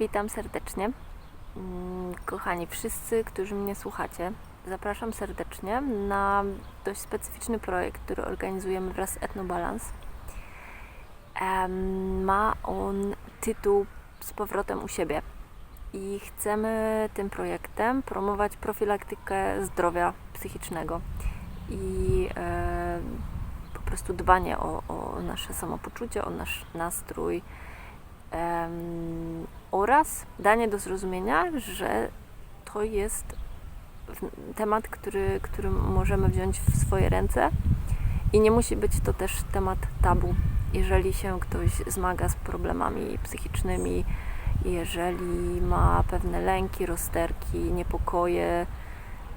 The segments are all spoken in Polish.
Witam serdecznie. Mm, Kochani wszyscy, którzy mnie słuchacie, zapraszam serdecznie na dość specyficzny projekt, który organizujemy wraz z Etnobalance. Em, Ma on tytuł Z powrotem u siebie i chcemy tym projektem promować profilaktykę zdrowia psychicznego i e, po prostu dbanie o, o nasze samopoczucie, o nasz nastrój em, oraz danie do zrozumienia, że to jest temat, który, który możemy wziąć w swoje ręce i nie musi być to też temat tabu. Jeżeli się ktoś zmaga z problemami psychicznymi, jeżeli ma pewne lęki, rozterki, niepokoje,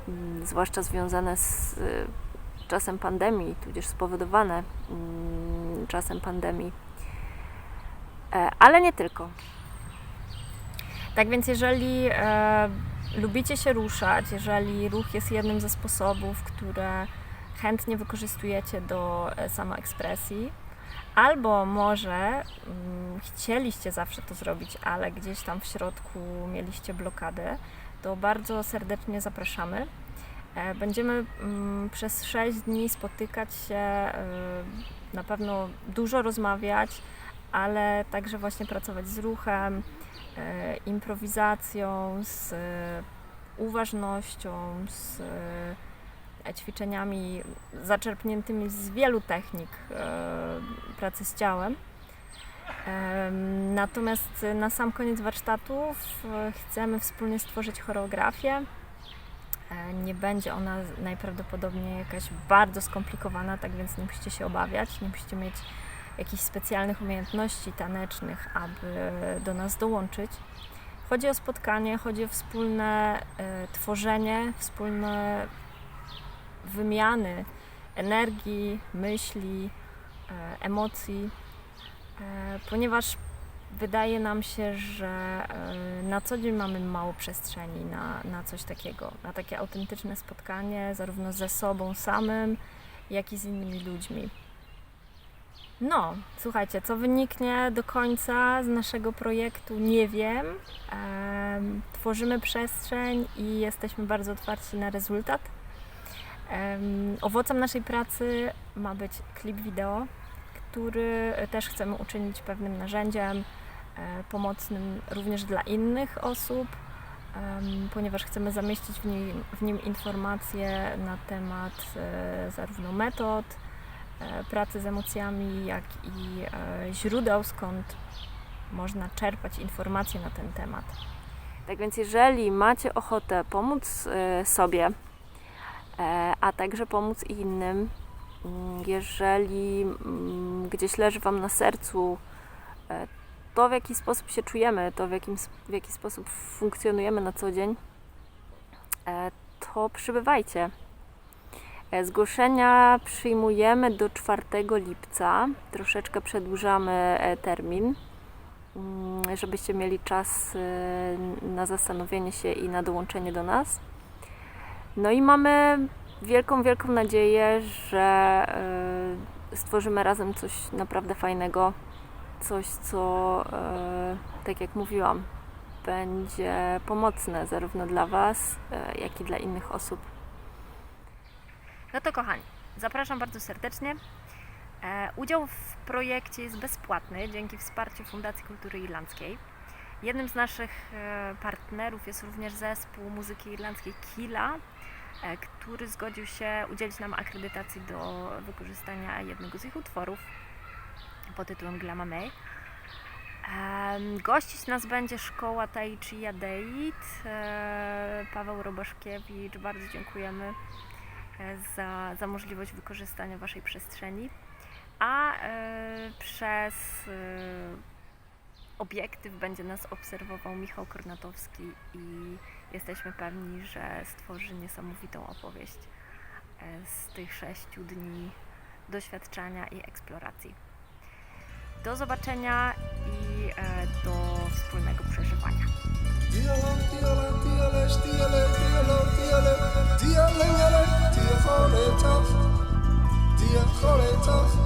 mm, zwłaszcza związane z y, czasem pandemii, tudzież spowodowane mm, czasem pandemii, ale nie tylko. Tak więc jeżeli e, lubicie się ruszać, jeżeli ruch jest jednym ze sposobów, które chętnie wykorzystujecie do e, samoekspresji, albo może mm, chcieliście zawsze to zrobić, ale gdzieś tam w środku mieliście blokadę, to bardzo serdecznie zapraszamy. E, Będziemy mm, przez 6 dni spotykać się, e, na pewno dużo rozmawiać, ale także właśnie pracować z ruchem, e, improwizacją, z e, uważnością, z e, ćwiczeniami zaczerpniętymi z wielu technik pracy z ciałem. Em, Natomiast na sam koniec warsztatów chcemy wspólnie stworzyć choreografię. Nie będzie ona najprawdopodobniej jakaś bardzo skomplikowana, tak więc nie musicie się obawiać, nie musicie mieć jakichś specjalnych umiejętności tanecznych, aby do nas dołączyć. Chodzi o spotkanie, chodzi o wspólne e, tworzenie, wspólne wymiany energii, myśli, e, emocji, e, ponieważ wydaje nam się, że na co dzień mamy mało przestrzeni na, na coś takiego, na takie autentyczne spotkanie, zarówno ze sobą samym, jak i z innymi ludźmi. No, słuchajcie, co wyniknie do końca z naszego projektu, nie wiem. Em, tworzymy przestrzeń i jesteśmy bardzo otwarci na rezultat. Em, owocem naszej pracy ma być klip wideo, który też chcemy uczynić pewnym narzędziem e, pomocnym również dla innych osób, ponieważ chcemy zamieścić w nim, w nim informacje na temat e, zarówno metod, e, pracy z emocjami, jak i e, źródeł, skąd można czerpać informacje na ten temat. Tak więc, jeżeli macie ochotę pomóc e, sobie, e, a także pomóc innym, mm, jeżeli mm, gdzieś leży Wam na sercu e, to, w jaki sposób się czujemy, to w, jakim, w jaki sposób funkcjonujemy na co dzień, e, to przybywajcie. E, Zgłoszenia przyjmujemy do 4 lipca. Troszeczkę przedłużamy e, termin, mm, żebyście mieli czas e, na zastanowienie się i na dołączenie do nas. No i mamy wielką, wielką nadzieję, że stworzymy razem coś naprawdę fajnego. Coś, co, tak jak mówiłam, będzie pomocne zarówno dla Was, jak i dla innych osób. No to kochani, zapraszam bardzo serdecznie. E, udział w projekcie jest bezpłatny dzięki wsparciu Fundacji Kultury Irlandzkiej. Jednym z naszych e, partnerów jest również zespół muzyki irlandzkiej Kila, e, który zgodził się udzielić nam akredytacji do wykorzystania jednego z ich utworów pod tytułem Glama May. Gościć nas będzie szkoła Tai Chi Paweł Robaszkiewicz, bardzo dziękujemy za, za możliwość wykorzystania Waszej przestrzeni. A e, przez e, obiektyw będzie nas obserwował Michał Kornatowski i jesteśmy pewni, że stworzy niesamowitą opowieść e, z tych sześciu dni doświadczenia i eksploracji. Do zobaczenia i e, do wspólnego przeżywania. so.